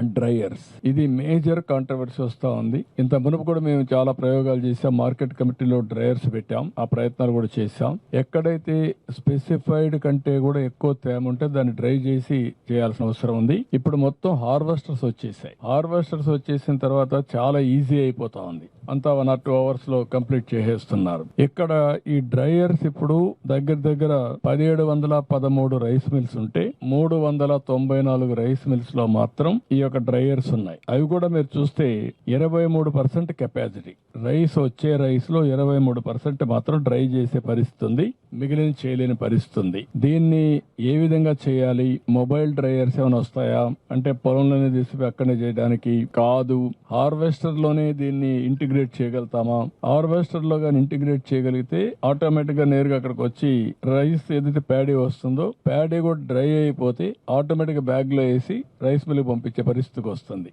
Dryers. ఇది major controversy వస్తూ ఉంది. ఇంత మునుపు కూడా మేము చాలా ప్రయోగాలు చేసాం మార్కెట్ కమిటీలో డ్రైయర్స్ పెట్టాం. ఆ ప్రయత్నాలు కూడా చేసాం ఎక్కడైతే స్పెసిఫైడ్ కంటే కూడా ఎక్కువ తేమ ఉంటే దాన్ని డ్రై చేసి చేయాల్సిన అవసరం ఉంది. ఇప్పుడు మొత్తం హార్వెస్టర్స్ వచ్చేసాయి. హార్వెస్టర్స్ వచ్చేసిన తర్వాత చాలా ఈజీ అయిపోతా ఉంది. అంతా వన్ ఆర్ టూ అవర్స్లో కంప్లీట్ చేసేస్తున్నారు. ఇక్కడ ఈ డ్రైయర్స్ ఇప్పుడు దగ్గర దగ్గర పదిహేడు వందల పదమూడు రైస్ మిల్స్ ఉంటే మూడు వందల తొంభై నాలుగు రైస్ మిల్స్లో మాత్రం ఈ యొక్క డ్రైయర్స్ ఉన్నాయి. అవి కూడా మీరు చూస్తే ఇరవై మూడు పర్సెంట్ కెపాసిటీ రైస్ వచ్చే రైస్లో ఇరవై మూడు పర్సెంట్ మాత్రం డ్రై చేసే పరిస్థితి ఉంది. మిగిలిన చేయలేని పరిస్థితి ఉంది. దీన్ని ఏ విధంగా చేయాలి? మొబైల్ డ్రైయర్స్ ఏమైనా వస్తాయా? అంటే పొలంలోనే తీసి అక్కడనే చేయడానికి కాదు. హార్వెస్టర్లోనే దీన్ని ఇంటిగ్రేట్ చేయగలుగుతామా? హార్వెస్టర్లో కానీ ఇంటిగ్రేట్ చేయగలిగితే ఆటోమేటిక్గా నేరుగా అక్కడికి వచ్చి రైస్ ఏదైతే ప్యాడీ వస్తుందో ప్యాడీ కూడా డ్రై అయిపోతే ఆటోమేటిక్ బ్యాగ్లో బ్యాగ్లో వేసి రైస్ మిల్ పంపించే పరిస్థితికి వస్తుంది.